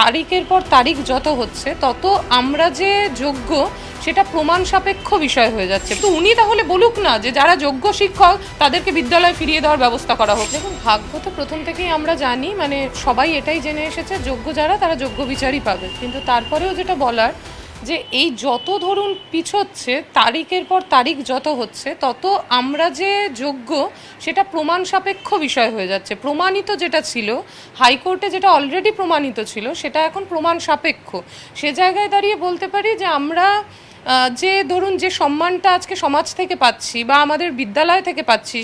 তারিখের পর তারিখ যত হচ্ছে, তত আমরা যে যোগ্য, সেটা প্রমাণ সাপেক্ষ বিষয় হয়ে যাচ্ছে। তো উনি তাহলে বলুক না যে যারা যোগ্য শিক্ষক, তাদেরকে বিদ্যালয়ে ফিরিয়ে দেওয়ার ব্যবস্থা করা হোক। দেখুন, ভাগ্য তো প্রথম থেকেই আমরা জানি মানে সবাই এটাই জেনে এসেছে, যোগ্য যারা, তারা যোগ্য বিচারই পাবে। কিন্তু তারপরেও যেটা বলার যে এই যত ধরুন পিছোচ্ছে, তারিখের পর তারিখ যত হচ্ছে, তত আমরা যে যোগ্য, সেটা প্রমাণ সাপেক্ষ বিষয় হয়ে যাচ্ছে। প্রমাণিত যেটা ছিল, হাইকোর্টে যেটা অলরেডি প্রমাণিত ছিল, সেটা এখন প্রমাণ সাপেক্ষ। সে জায়গায় দাঁড়িয়ে বলতে পারি যে আমরা যে ধরুন যে সম্মানটা আজকে সমাজ থেকে পাচ্ছি বা আমাদের বিদ্যালয় থেকে পাচ্ছি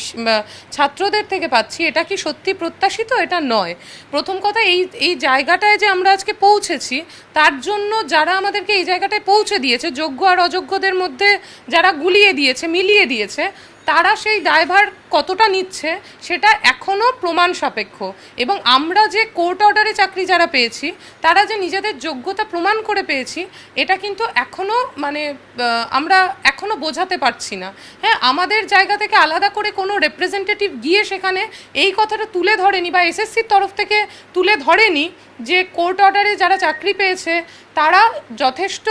ছাত্রদের থেকে পাচ্ছি, এটা কি সত্যি প্রত্যাশিত? এটা নয়। প্রথম কথা, এই এই জায়গাটায় যে আমরা আজকে পৌঁছেছি, তার জন্য যারা আমাদেরকে এই জায়গাটায় পৌঁছে দিয়েছে, যোগ্য আর অযোগ্যদের মধ্যে যারা গুলিয়ে দিয়েছে, মিলিয়ে দিয়েছে তারা সেই দায়ভার কতটা নিচ্ছে সেটা এখনও প্রমাণ সাপেক্ষ। এবং আমরা যে কোর্ট অর্ডারে চাকরি যারা পেয়েছি, তারা যে নিজেদের যোগ্যতা প্রমাণ করে পেয়েছি, এটা কিন্তু এখনও মানে আমরা এখনও বোঝাতে পারছি না। হ্যাঁ আমাদের জায়গা থেকে আলাদা করে কোনো রেপ্রেজেন্টেটিভ গিয়ে সেখানে এই কথাটা তুলে ধরেনি বা এসএসসির তরফ থেকে তুলে ধরেনি যে কোর্ট অর্ডারে যারা চাকরি পেয়েছে, তারা যথেষ্ট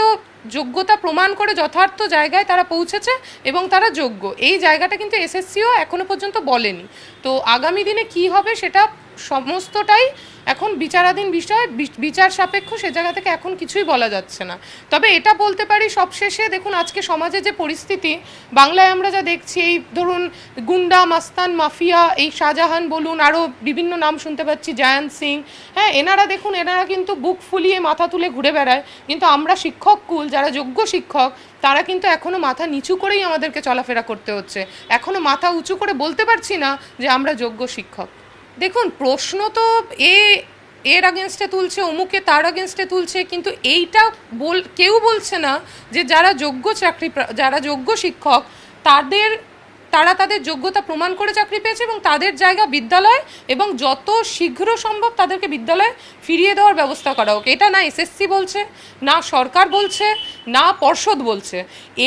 যোগ্যতা প্রমাণ করে যথার্থ জায়গায় তারা পৌঁছেছে এবং তারা যোগ্য। এই জায়গাটা কিন্তু এসএসসিও এখনও পর্যন্ত বলেনি। তো আগামী দিনে কি হবে সেটা সমস্তটাই এখন বিচারাধীন বিষয় বিচার সাপেক্ষ সে জায়গা থেকে এখন কিছুই বলা যাচ্ছে না। তবে এটা বলতে পারি সবশেষে, দেখুন, আজকে সমাজে যে পরিস্থিতি, বাংলায় আমরা যা দেখছি, এই ধরুন গুন্ডা, মাস্তান, মাফিয়া, এই শাহজাহান বলুন, আরও বিভিন্ন নাম শুনতে পাচ্ছি জায়ান্ত সিং হ্যাঁ এনারা দেখুন, এনারা কিন্তু বুক ফুলিয়ে মাথা তুলে ঘুরে বেড়ায়, কিন্তু আমরা শিক্ষক কুল, যারা যোগ্য শিক্ষক, তারা কিন্তু এখনও মাথা নিচু করেই আমাদেরকে চলাফেরা করতে হচ্ছে। এখনও মাথা উঁচু করে বলতে পারছি না যে আমরা যোগ্য শিক্ষক। দেখুন, প্রশ্ন তো এ, এর আগেনস্টে তুলছে, অমুকে তার আগেনস্টে তুলছে, কিন্তু এইটা বল, কেউ বলছে না যে যারা যোগ্য চাকরি যারা যোগ্য শিক্ষক, তাদের, তারা তাদের যোগ্যতা প্রমাণ করে চাকরি পেয়েছে এবং তাদের জায়গা বিদ্যালয় এবং যত শীঘ্র সম্ভব তাদেরকে বিদ্যালয়ে ফিরিয়ে দেওয়ার ব্যবস্থা করা হোক। এটা না এসএসসি বলছে, না সরকার বলছে, না পর্ষদ বলছে।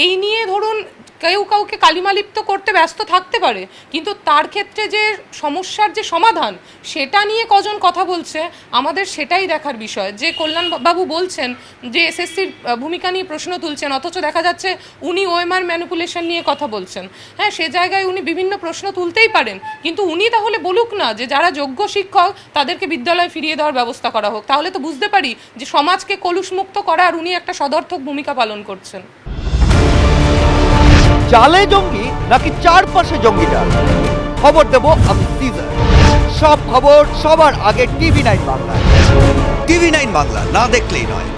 এই নিয়ে ধরুন কেউ কাউকে কালিমালিপ্ত করতে ব্যস্ত থাকতে পারে, কিন্তু তার ক্ষেত্রে যে সমস্যার যে সমাধান, সেটা নিয়ে কজন কথা বলছে, আমাদের সেটাই দেখার বিষয়। যে কল্যাণ বাবু বলছেন যে এসএসসির ভূমিকা নিয়ে প্রশ্ন তুলছেন, অথচ দেখা যাচ্ছে উনি ওএমআর ম্যানিপুলেশন নিয়ে কথা বলছেন। হ্যাঁ সে জায়গায় উনি বিভিন্ন প্রশ্ন তুলতেই পারেন, কিন্তু উনি তাহলে বলুক না যে যারা যোগ্য শিক্ষক, তাদেরকে বিদ্যালয়ে ফিরিয়ে দেওয়ার ব্যবস্থা করা হোক। তাহলে তো বুঝতে পারি যে সমাজকে কলুষমুক্ত করা আর উনি একটা সদর্থক ভূমিকা পালন করছেন। চালে জঙ্গি নাকি চারপাশে জঙ্গিটা খবর দেব আমি সিজার সব খবর সবার আগে TV nine Bangla TV nine Bangla, না দেখলেই নয়।